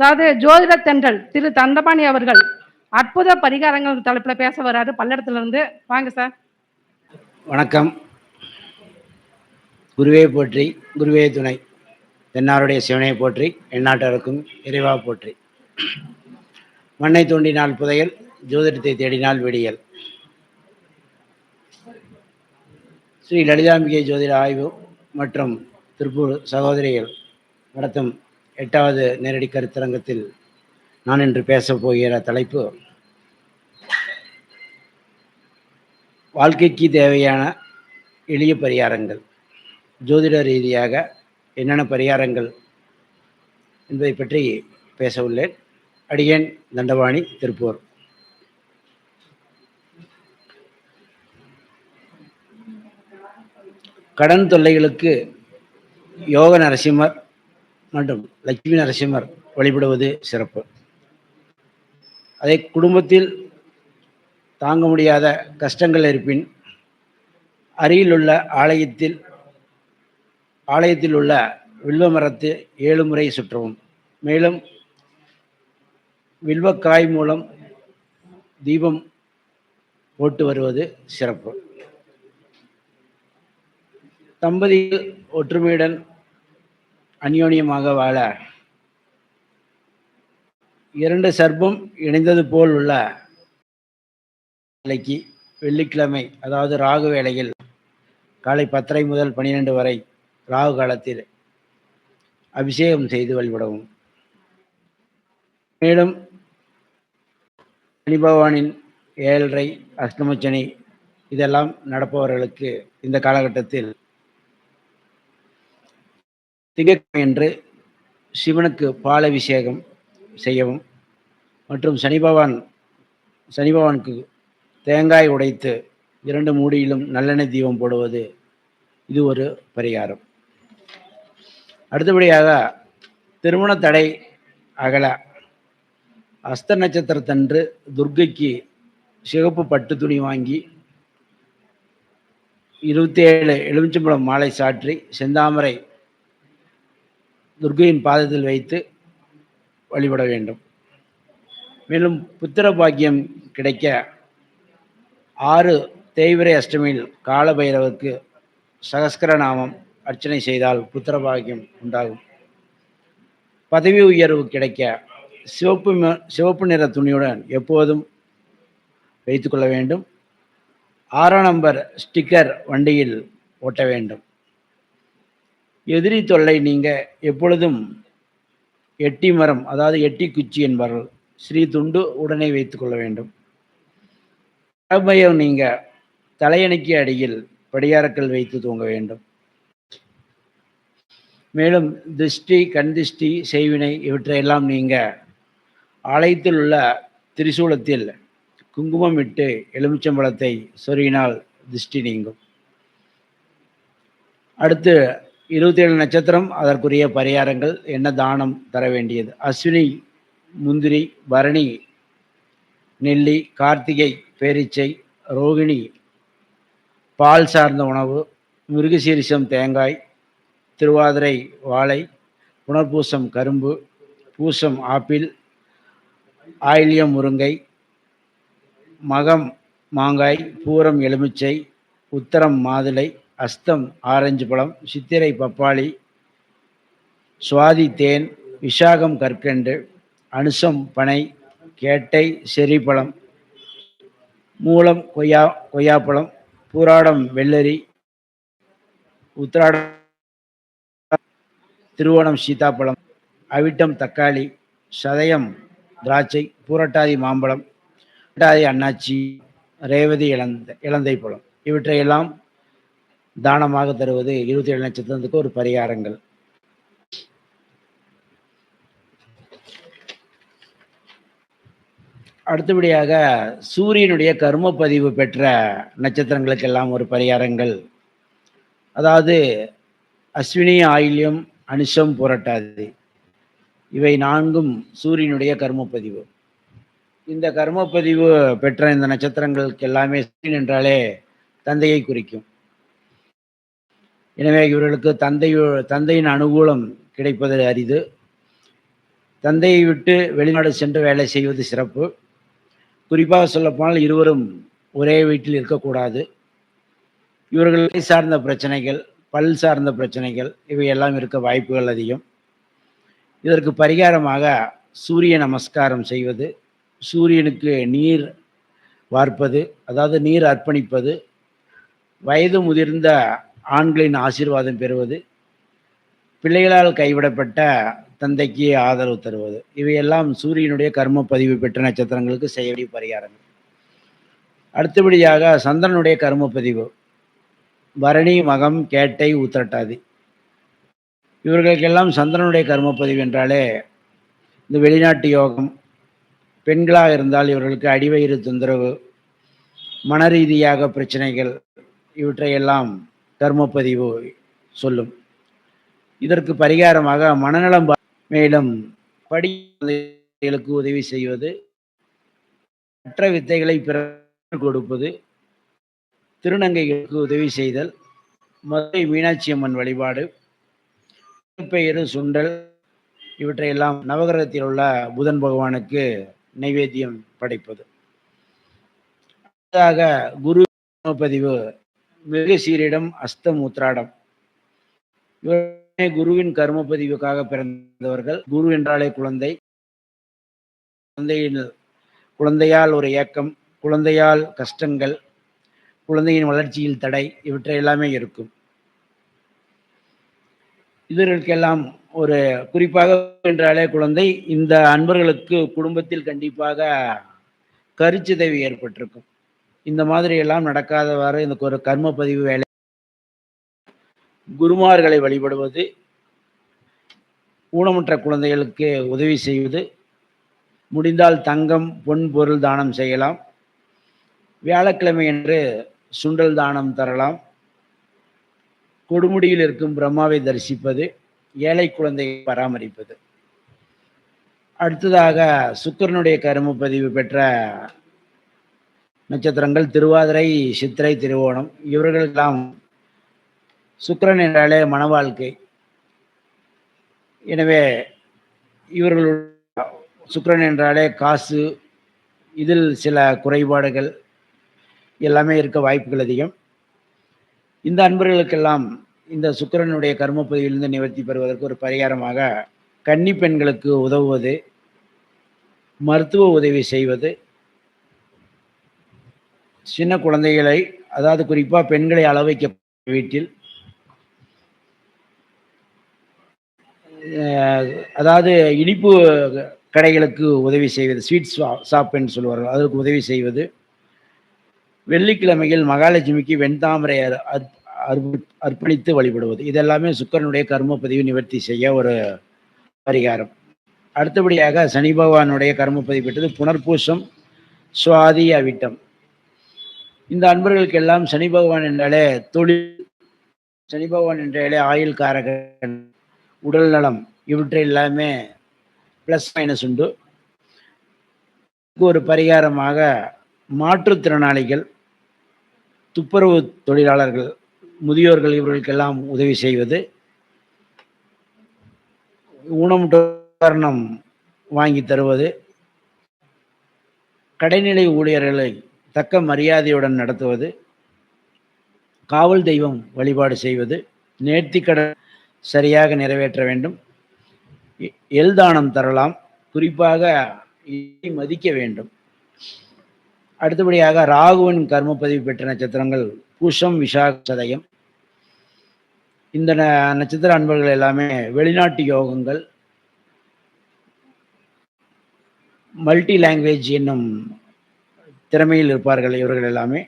அதாவது ஜோதிட தென்றல் திரு தண்டபாணி அவர்கள் அற்புத பரிகாரங்கள் தலைப்பில் பேச வராரு. பல்லடத்துல இருந்து வாங்க சார் வணக்கம். குருவே போற்றி குருவே துணை. தென்னாருடைய சிவனை போற்றி எந்நாட்டவருக்கும் இறைவா போற்றி. மண்ணை தோண்டினால் புதையல் ஜோதிடத்தை தேடினால் வெடியல். ஸ்ரீ லலிதாம்பிகை ஜோதிட ஆய்வு மற்றும் திருப்பூர் சகோதரிகள் நடத்தும் எட்டாவது நேரடி கருத்தரங்கத்தில் நான் இன்று பேசப் போகிற தலைப்பு வாழ்க்கைக்கு தேவையான எளிய பரிகாரங்கள். ஜோதிட ரீதியாக என்னென்ன பரிகாரங்கள் என்பதை பற்றி பேச உள்ளேன். அடியேன் தண்டபாணி திருப்பூர். கடன் தொல்லைகளுக்கு யோக நரசிம்மர் மற்றும் லட்சுமி நரசிம்மர் வழிபடுவது சிறப்பு. அதை குடும்பத்தில் தாங்க முடியாத கஷ்டங்கள் இருப்பின் அருகிலுள்ள ஆலயத்தில் ஆலயத்தில் உள்ள வில்வ மரத்தை ஏழு முறை சுற்றவும். மேலும் வில்வக்காய் மூலம் தீபம் போட்டு வருவது சிறப்பு. தம்பதியில் ஒற்றுமையுடன் அந்யோன்யமாக வாழ. இரண்டு சர்ப்பம் இணைந்தது போல் உள்ள வேலைக்கு வெள்ளிக்கிழமை அதாவது ராகு வேளையில் காலை பத்தரை முதல் பன்னிரெண்டு வரை ராகு காலத்தில் அபிஷேகம் செய்து வழிபடவும். மேலும் சனி பகவானின் ஏழரை அஷ்டமச்சனி இதெல்லாம் நடப்பவர்களுக்கு இந்த காலகட்டத்தில் திங்கட்கிழமை என்று சிவனுக்கு பாலபிஷேகம் செய்யவும் மற்றும் சனி பகவான் சனி பகவானுக்கு தேங்காய் உடைத்து இரண்டு மூடியிலும் நல்லெண்ணெய் தீபம் போடுவது இது ஒரு பரிகாரம். அடுத்தபடியாக திருமண தடை அகல அஸ்த நட்சத்திரத்தன்று துர்க்கைக்கு சிகப்பு பட்டு துணி வாங்கி இருபத்தி ஏழு எலுமிச்சம்பழம் மாலை சாற்றி செந்தாமரை துர்க்கையின் பாதத்தில் வைத்து வழிபட வேண்டும். மேலும் புத்திர பாக்கியம் கிடைக்க ஆறு தேய்விரை அஷ்டமியில் காலபைரவருக்கு சகஸ்கர நாமம் அர்ச்சனை செய்தால் புத்திர பாக்கியம் உண்டாகும். பதவி உயர்வு கிடைக்க சிவப்பு ம- சிவப்பு நிற துணியுடன் எப்போதும் வைத்துக்கொள்ள வேண்டும். ஆறாம் நம்பர் ஸ்டிக்கர் வண்டியில் ஓட்ட வேண்டும். எதிரி தொல்லை நீங்க எப்பொழுதும் எட்டி மரம் அதாவது எட்டி குச்சி என்பார்கள். ஸ்ரீ துண்டு உடனே வைத்துக்கொள்ள வேண்டும். அபயம் நீங்க தலையணைக்கு அடியில் படியாரக்கல் வைத்து தூங்க வேண்டும். மேலும் திருஷ்டி கண் திருஷ்டி செய்வினை இவற்றையெல்லாம் நீங்க ஆலயத்தில் உள்ள திரிசூலத்தில் குங்குமம் இட்டு எலுமிச்சம்பழத்தை சொருகினால் திருஷ்டி நீங்கும். அடுத்து இருபத்தி ஏழு நட்சத்திரம் அதற்குரிய பரிகாரங்கள் என்ன தானம் தர வேண்டியது? அஸ்வினி முந்திரி பரணி நெல்லி கார்த்திகை பேரிச்சை ரோகிணி பால் சார்ந்த உணவு மிருகசீரிசம் தேங்காய் திருவாதிரை வாழை புனர்பூசம் கரும்பு பூசம் ஆப்பிள் ஆயிலியம் முருங்கை மகம் மாங்காய் பூரம் எலுமிச்சை உத்தரம் மாதுளை அஸ்தம் ஆரஞ்சு பழம் சித்திரை பப்பாளி சுவாதி தேன் விஷாகம் கற்கண்டு அனுசம் பனை கேட்டை செரிப்பழம் மூலம் கொய்யா கொய்யாப்பழம் பூராடம் வெள்ளரி உத்திராடம் திருவோணம் சீதாப்பழம் அவிட்டம் தக்காளி சதயம் திராட்சை பூரட்டாதி மாம்பழம் பூரட்டாதி அன்னாச்சி ரேவதி இளந்த இளந்தை பழம். இவற்றையெல்லாம் தானமாக தருவது இருபத்தி ஏழு நட்சத்திரத்துக்கு ஒரு பரிகாரங்கள். அடுத்தபடியாக சூரியனுடைய கர்ம பதிவு பெற்ற நட்சத்திரங்களுக்கெல்லாம் ஒரு பரிகாரங்கள். அதாவது அஸ்வினி ஆயில்யம் அனுஷம் புரட்டாதி. இவை நான்கும் சூரியனுடைய கர்மப்பதிவு. இந்த கர்மப்பதிவு பெற்ற இந்த நட்சத்திரங்களுக்கு எல்லாமே சூரியன் என்றாலே தந்தையை குறிக்கும். எனவே இவர்களுக்கு தந்தை தந்தையின் அனுகூலம் கிடைப்பது அரிது. தந்தையை விட்டு வெளிநாடு சென்று வேலை செய்வது சிறப்பு. குறிப்பாக சொல்லப்போனால் இருவரும் ஒரே வீட்டில் இருக்கக்கூடாது. இவர்களை சார்ந்த பிரச்சனைகள் பல் சார்ந்த பிரச்சனைகள் இவையெல்லாம் இருக்க வாய்ப்புகள் அதிகம். இதற்கு பரிகாரமாக சூரிய நமஸ்காரம் செய்வது சூரியனுக்கு நீர் வார்ப்பது அதாவது நீர் அர்ப்பணிப்பது வயது முதிர்ந்த ஆண்களின் ஆசீர்வாதம் பெறுவது பிள்ளைகளால் கைவிடப்பட்ட தந்தைக்கு ஆதரவு தருவது. இவையெல்லாம் சூரியனுடைய கர்ம பதிவு பெற்ற நட்சத்திரங்களுக்கு செய்ய பரிகாரங்கள். அடுத்தபடியாக சந்திரனுடைய கர்ம பதிவு பரணி மகம் கேட்டை உத்திரட்டாதி. இவர்களுக்கெல்லாம் சந்திரனுடைய கர்ம பதிவு என்றாலே இந்த வெளிநாட்டு யோகம் பெண்களாக இருந்தால் இவர்களுக்கு அடிவயிறு தொந்தரவு மன ரீதியாக பிரச்சனைகள் இவற்றையெல்லாம் தர்மப்பதிவு சொல்லும். இதற்கு பரிகாரமாக மனநலம் மேலும் படிகளுக்கு உதவி செய்வது மற்ற வித்தைகளை பிற கொடுப்பது திருநங்கைகளுக்கு உதவி செய்தல் மதுரை மீனாட்சி அம்மன் வழிபாடு பெயரு சுண்டல் இவற்றையெல்லாம் நவகிரகத்தில் உள்ள புதன் பகவானுக்கு நைவேத்தியம் படைப்பது. அடுத்ததாக குரு பதிவு மிருகசீரிடம் அஸ்தம் உத்ராடம் இவரே குருவின் கர்ம பதிவுக்காக பிறந்தவர்கள். குரு என்றாலே குழந்தை. குழந்தையின் குழந்தையால் ஒரு ஏக்கம் குழந்தையால் கஷ்டங்கள் குழந்தையின் வளர்ச்சியில் தடை இவற்றை எல்லாமே இருக்கும். இதற்கெல்லாம் ஒரு குறிப்பாக என்றாலே குழந்தை. இந்த அன்பர்களுக்கு குடும்பத்தில் கண்டிப்பாக கருச்சிதைவு ஏற்பட்டிருக்கும். இந்த மாதிரி எல்லாம் நடக்காதவாறு இந்த ஒரு கர்ம பதிவு வேலை. குருமார்களை வழிபடுவது ஊனமுற்ற குழந்தைகளுக்கு உதவி செய்வது முடிந்தால் தங்கம் பொன் பொருள் தானம் செய்யலாம். வியாழக்கிழமை என்று சுண்டல் தானம் தரலாம். கொடுமுடியில் இருக்கும் பிரம்மாவை தரிசிப்பது ஏழை குழந்தையை பராமரிப்பது. அடுத்ததாக சுக்கிரனுடைய கரும பதிவு பெற்ற நட்சத்திரங்கள் திருவாதிரை சித்திரை திருவோணம் இவர்களெல்லாம் சுக்கிரன் என்றாலே மன வாழ்க்கை எனவே இவர்கள் சுக்கிரன் என்றாலே காசு இதில் சில குறைபாடுகள் எல்லாமே இருக்க வாய்ப்புகள் அதிகம். இந்த அன்பர்களுக்கெல்லாம் இந்த சுக்கிரனுடைய கர்மப்பதிவிலிருந்து நிவர்த்தி பெறுவதற்கு ஒரு பரிகாரமாக கன்னி பெண்களுக்கு உதவுவது மருத்துவ உதவி செய்வது சின்ன குழந்தைகளை அதாவது குறிப்பாக பெண்களை அளவைக்க வீட்டில் அதாவது இனிப்பு கடைகளுக்கு உதவி செய்வது ஸ்வீட் ஷாப் என்று சொல்வார்கள் அதற்கு உதவி செய்வது. வெள்ளிக்கிழமையில் மகாலட்சுமிக்கு வெண்தாமரை அர்- அர்ப்பணித்து வழிபடுவது. இதெல்லாமே சுக்கரனுடைய கர்ம பதிவு நிவர்த்தி செய்ய ஒரு பரிகாரம். அடுத்தபடியாக சனி பகவானுடைய கர்ம பதிவு பெற்றது புனர்பூசம் சுவாதி அவிட்டம். இந்த அன்பர்களுக்கெல்லாம் சனி பகவான் என்றாலே தொழில் சனி பகவான் என்றாலே ஆயுள் காரகன் உடல் நலம் இவற்றை எல்லாமே ப்ளஸ் மைனஸ் உண்டு. ஒரு பரிகாரமாக மாற்றுத்திறனாளிகள் துப்புரவு தொழிலாளர்கள் முதியோர்கள் இவர்களுக்கெல்லாம் உதவி செய்வது. ஊனமுற்றோரணம் வாங்கி தருவது. கடைநிலை ஊழியர்களை தக்க மரியாதையுடன் நடத்துவது காவல் தெய்வம் வழிபாடு செய்வது நேர்த்திக்கடன் சரியாக நிறைவேற்ற வேண்டும். எ- தரலாம். குறிப்பாக மதிக்க வேண்டும். அடுத்தபடியாக ராகுவின் கர்மப்பதிவு பெற்ற நட்சத்திரங்கள் பூஷம் விஷாக சதயம். இந்த ந- நட்சத்திர அன்பர்கள் எல்லாமே வெளிநாட்டு யோகங்கள். மல்டி லாங்குவேஜ் என்னும் திறமையில் இருப்பார்கள் இவர்கள் எல்லாமே.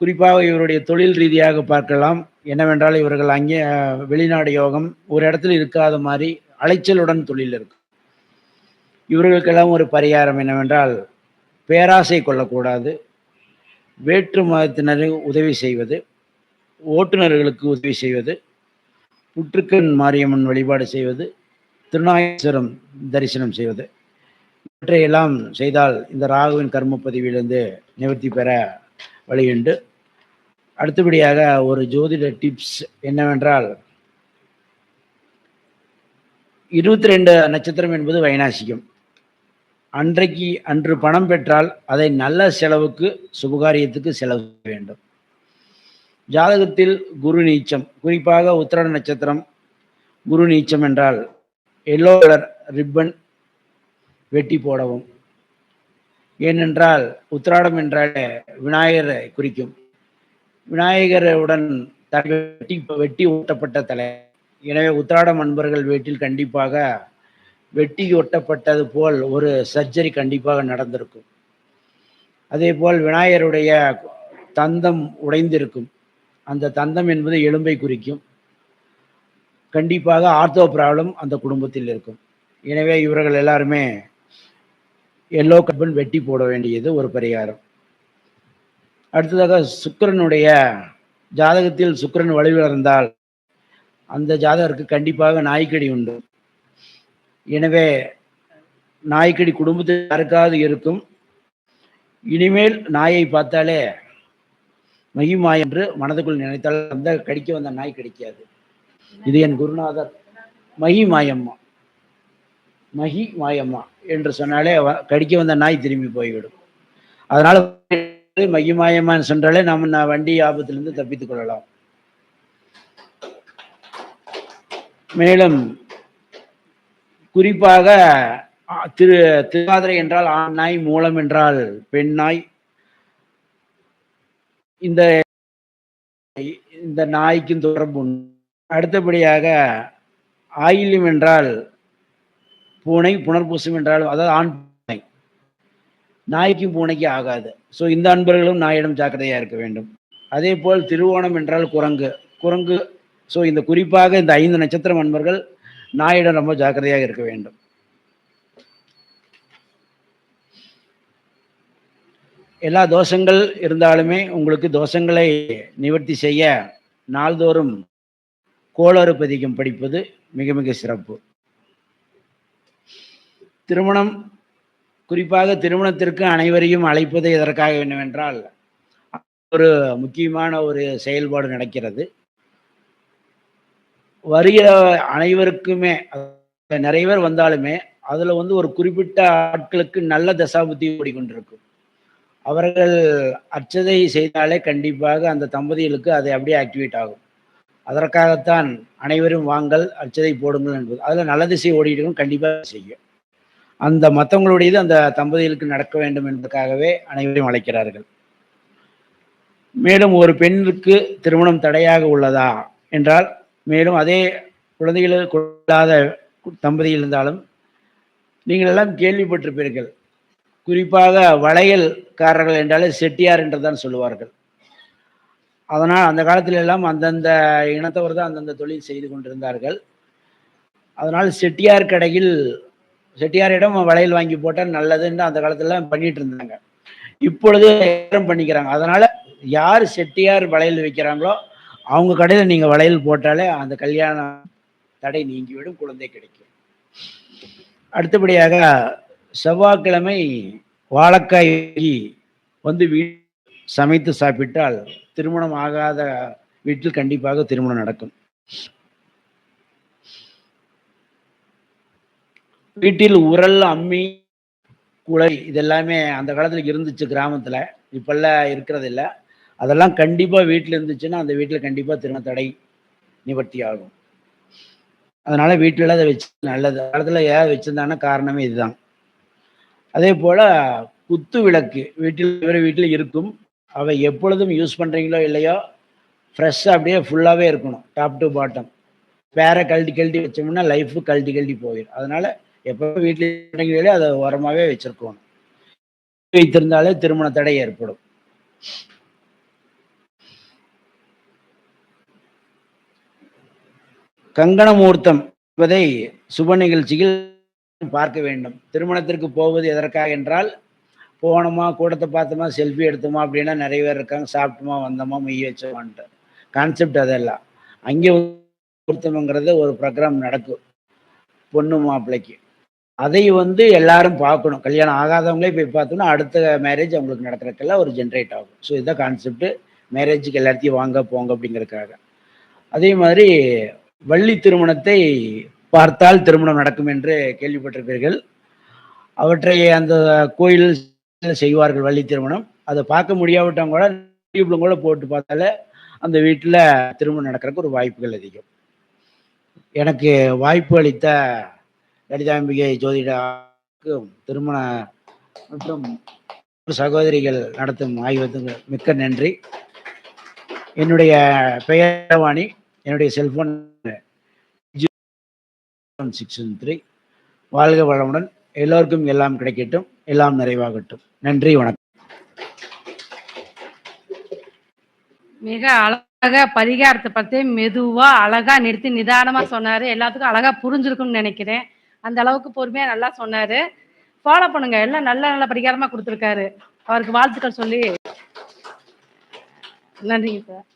குறிப்பாக இவருடைய தொழில் ரீதியாக பார்க்கலாம். என்னவென்றால் இவர்கள் அங்கே வெளிநாடு யோகம் ஒரு இடத்துல இருக்காத மாதிரி அலைச்சலுடன் தொழில் இருக்கும். இவர்களுக்கெல்லாம் ஒரு பரிகாரம் என்னவென்றால் பேராசை கொள்ளக்கூடாது. வேற்று மதத்தினரை உதவி செய்வது ஓட்டுநர்களுக்கு உதவி செய்வது புற்றுக்கண் மாரியம்மன் வழிபாடு செய்வது திருநாயஸ்வரம் தரிசனம் செய்வது. இவற்றையெல்லாம் செய்தால் இந்த ராகுவின் கர்ம பதிவிலிருந்து நிவர்த்தி பெற வழியுண்டு அடுத்தபடியாக ஒரு ஜோதிட டிப்ஸ் என்னவென்றால் இருபத்தி ரெண்டு நட்சத்திரம் என்பது வைநாசிகம் அன்றைக்கு அன்று பணம் பெற்றால் அதை நல்ல செலவுக்கு சுபகாரியத்துக்கு செலவு செய்ய வேண்டும். ஜாதகத்தில் குரு நீச்சம் குறிப்பாக உத்திராட நட்சத்திரம் குரு நீச்சம் என்றால் எல்லோ கலர் ரிப்பன் வெட்டி போடவும். ஏனென்றால் உத்திராடம் என்றாலே விநாயகரை குறிக்கும். விநாயகருடன் தலை வெட்டி வெட்டி ஒட்டப்பட்ட தலை. எனவே உத்திராடம் அன்பர்கள் வீட்டில் கண்டிப்பாக வெட்டி ஒட்டப்பட்டது போல் ஒரு சர்ஜரி கண்டிப்பாக நடந்திருக்கும். அதே போல் விநாயகருடைய தந்தம் உடைந்திருக்கும். அந்த தந்தம் என்பது எலும்பை குறிக்கும். கண்டிப்பாக ஆர்த்தோ ப்ராப்ளம் அந்த குடும்பத்தில் இருக்கும். எனவே இவர்கள் எல்லாருமே எல்லோ கப்பன் வெட்டி போட வேண்டியது ஒரு பரிகாரம். அடுத்ததாக சுக்கரனுடைய ஜாதகத்தில் சுக்கரன் வலுவிழந்தால் அந்த ஜாதகருக்கு கண்டிப்பாக நாய்க்கடி உண்டு. எனவே நாய்க்கடி குடும்பத்தில் யாருக்காவது இருக்கும் இனிமேல் நாயை பார்த்தாலே மகிமாய் என்று மனதுக்குள் நினைத்தால் அந்த கடிக்க வந்த நாய் கிடைக்காது. இது என் குருநாதர். மகி மாயம்மா மகி மாயம்மா என்று சொன்னாலே கடிக்க வந்த நாய் திரும்பி போய்விடும். அதனால மகிமாயமான் சென்றாலே நாம் நம்ம நான் வண்டி ஆபத்திலிருந்து தப்பித்துக் கொள்ளலாம். மேலும் குறிப்பாக திரு திருவாதிரை என்றால் ஆண் நாய் மூலம் என்றால் பெண் நாய். இந்த இந்த நாய்க்கும் தொடர்பு அடுத்தபடியாக ஆயில்யம் என்றால் பூனை புனர்பூசம் என்றாலும் அதாவது ஆண் பூனை. நாய்க்கும் பூனைக்கு ஆகாது. ஸோ இந்த அன்பர்களும் நாயிடம் ஜாக்கிரதையாக இருக்க வேண்டும். அதே போல் திருவோணம் என்றால் குரங்கு. குரங்கு ஸோ இந்த குறிப்பாக இந்த ஐந்து நட்சத்திரம் அன்பர்கள் நாயிடம் ரொம்ப ஜாக்கிரதையாக இருக்க வேண்டும். எல்லா தோஷங்கள் இருந்தாலுமே உங்களுக்கு தோஷங்களை நிவர்த்தி செய்ய நாள்தோறும் கோளறு பதிகம் படிப்பது மிக மிக சிறப்பு. திருமணம் குறிப்பாக திருமணத்திற்கு அனைவரையும் அழைப்பது எதற்காக என்னவென்றால் ஒரு முக்கியமான ஒரு செயல்பாடு நடக்கிறது. வருகிற அனைவருக்குமே நிறைவர் நிறைய பேர் வந்தாலுமே அதில் வந்து ஒரு குறிப்பிட்ட ஆட்களுக்கு நல்ல தசாபுத்தி ஓடிக்கொண்டிருக்கும். அவர்கள் அர்ச்சதை செய்தாலே கண்டிப்பாக அந்த தம்பதிகளுக்கு அது அப்படியே ஆக்டிவேட் ஆகும். அதற்காகத்தான் அனைவரும் வாங்கல் அர்ச்சதை போடுங்கள் என்பது. அதில் நல்ல திசை ஓடிட்டு கண்டிப்பாக செய்யும். அந்த மற்றவங்களுடையது அந்த தம்பதிகளுக்கு நடக்க வேண்டும் என்பதற்காகவே அனைவரையும் அழைக்கிறார்கள். மேலும் ஒரு பெண்ணுக்கு திருமணம் தடையாக உள்ளதா என்றால் மேலும் அதே குழந்தைகள் கொள்ளாத தம்பதிகள் இருந்தாலும் நீங்கள் எல்லாம் கேள்விப்பட்டிருப்பீர்கள். குறிப்பாக வளையல்காரர்கள் என்றாலே செட்டியார் என்று தான் சொல்லுவார்கள். அதனால் அந்த காலத்தில் எல்லாம் அந்தந்த இனத்தவர் தான் அந்தந்த தொழில் செய்து கொண்டிருந்தார்கள். அதனால் செட்டியார் கடையில் செட்டியாரிடம் வளையல் வாங்கி போட்டால் நல்லதுன்னு அந்த காலத்துல பண்ணிட்டு இருந்தாங்க. இப்பொழுது நேரம் பண்ணிக்கிறாங்க. அதனால யார் செட்டியார் வளையல் வைக்கிறாங்களோ அவங்க கடையில நீங்க வளையல் போட்டாலே அந்த கல்யாணம் தடை நீங்கிவிடும் குழந்தை கிடைக்கும். அடுத்தபடியாக செவ்வாய்க்கிழமை வாழைக்காய் வந்து வீ சமைத்து சாப்பிட்டால் திருமணம் ஆகாத வீட்டில் கண்டிப்பாக திருமணம் நடக்கும். வீட்டில் உரல் அம்மி குலை இதெல்லாமே அந்த காலத்தில் இருந்துச்சு கிராமத்தில். இப்பெல்லாம் இருக்கிறது இல்லை அதெல்லாம் கண்டிப்பாக வீட்டில் இருந்துச்சுன்னா அந்த வீட்டில் கண்டிப்பாக திருமண தடை நிவர்த்தி ஆகும். அதனால வீட்டில் அதை வச்சு நல்லது. காலத்தில் ஏன் வச்சிருந்தாங்கன்னா காரணமே இதுதான். அதே போல் குத்து விளக்கு வீட்டில் இவர் வீட்டில் இருக்கும். அவை எப்பொழுதும் யூஸ் பண்ணுறீங்களோ இல்லையோ ஃப்ரெஷ்ஷாக அப்படியே ஃபுல்லாகவே இருக்கணும் டாப் டு பாட்டம் வேற கழட்டி கழட்டி வச்சோம்னா லைஃப் கழட்டி கழட்டி போயிடும் அதனால் எப்போ வீட்டில் அதை உரமாகவே வச்சிருக்கணும். வைத்திருந்தாலே திருமண தடை ஏற்படும். கங்கண முகூர்த்தம் என்பதை சுப நிகழ்ச்சியில் பார்க்க வேண்டும். திருமணத்திற்கு போவது எதற்காக என்றால் போனோமா கூட்டத்தை பார்த்தோமா செல்ஃபி எடுத்தோமா அப்படின்னா நிறைய பேர் இருக்காங்க. சாப்பிட்டோமா வந்தோமா மெய் வச்சோமான்ட்டு. கான்செப்ட் அதெல்லாம். அங்கே மூர்த்தம்ங்கிறது ஒரு ப்ரோக்ராம் நடக்கும். பொண்ணு மாப்பிள்ளைக்கு அதை வந்து எல்லாரும் பார்க்கணும். கல்யாணம் ஆகாதவங்களே போய் பார்த்தோம்னா அடுத்த மேரேஜ் அவங்களுக்கு நடக்கிறதுக்கெல்லாம் ஒரு ஜென்ரேட் ஆகும். ஸோ இதுதான் கான்செப்ட் மேரேஜுக்கு எல்லாத்தையும் வாங்க போங்க அப்படிங்கிறதுக்காக. அதே மாதிரி வள்ளி திருமணத்தை பார்த்தால் திருமணம் நடக்கும் என்று கேள்விப்பட்டிருப்பீர்கள். அவற்றை அந்த கோயில் செய்வார்கள் வள்ளி திருமணம். அதை பார்க்க முடியாவிட்டவங்க கூட யூடியூப்ல கூட போட்டு பார்த்தாலே அந்த வீட்டில் திருமணம் நடக்கிறதுக்கு ஒரு வாய்ப்புகள் அதிகம். எனக்கு வாய்ப்பு அளித்த லலிதாம்பிகை ஜோதிடாவுக்கு திருமண மற்றும் சகோதரிகள் நடத்தும் ஆய்வத்துக்கு மிக்க நன்றி. என்னுடைய பெயரவாணி என்னுடைய செல்போன் சிக்ஸ் த்ரீ. வாழ்க வளமுடன். எல்லோருக்கும் எல்லாம் கிடைக்கட்டும். எல்லாம் நிறைவாகட்டும். நன்றி வணக்கம். மிக அழகா பரிகாரத்தை பத்தி மெதுவா அழகா நிறுத்தி நிதானமா சொன்னாரு. எல்லாத்துக்கும் அழகா புரிஞ்சிருக்கும்னு நினைக்கிறேன். அந்த அளவுக்கு பொறுமையா நல்லா சொன்னாரு. ஃபாலோ பண்ணுங்க. எல்லாம் நல்ல நல்ல பரிகாரமா கொடுத்துருக்காரு. அவருக்கு வாழ்த்துக்கள் சொல்லி. நன்றிங்க சார்.